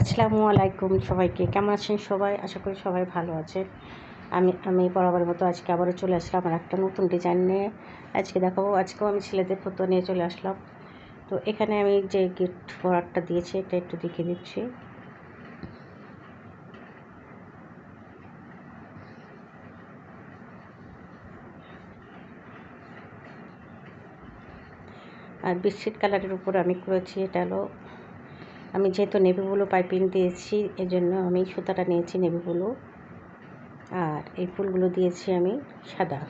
আসসালামু আলাইকুম সবাইকে। কেমন আছেন সবাই? আশা করি সবাই ভালো আছেন। আমি আমি বরাবরের মতো আজকে আবারও চলে আসলাম আর একটা নতুন ডিজাইন নিয়ে। আজকে দেখাবো, আজকেও আমি ছেলেদের ফটো নিয়ে চলে আসলাম। তো এখানে আমি যে গিফট বরারটা দিয়েছি, এটা একটু দেখে দিচ্ছি। আর বিস্কিট কালারের উপর আমি করেছি, এটা হলো আমি যেহেতু নেভি ব্লু পাইপিং দিয়েছি এই জন্য আমি সুতাটা নিয়েছি নেভি ব্লু। আর এই ফুলগুলো দিয়েছি আমি সাদা।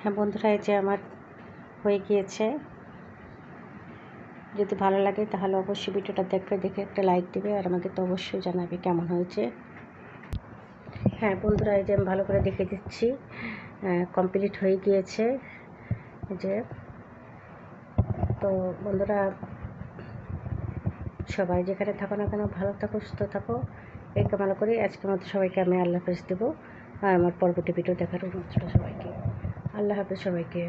হ্যাঁ বন্ধুরা, এই যে আমার হয়ে গিয়েছে। যদি ভালো লাগে তাহলে অবশ্যই ভিডিওটা দেখবে, দেখে একটা লাইক দেবে, আর আমাকে তো অবশ্যই জানাবে কেমন হয়েছে। হ্যাঁ বন্ধুরা, এই যে আমি ভালো করে দেখে দিচ্ছি কমপ্লিট হয়ে গিয়েছে। যে, তো বন্ধুরা, সবাই যেখানে থাকো না কেন, ভালো থাকো, সুস্থ থাকো। এই কামনা করি, আজকের মধ্যে সবাইকে আমি আল্লাহ হাফেজ দেবো, আর আমার পরবর্তী ভিডিও দেখার অনুরোধ সবাইকে। আল্লাহ হাফেজ সবাইকে।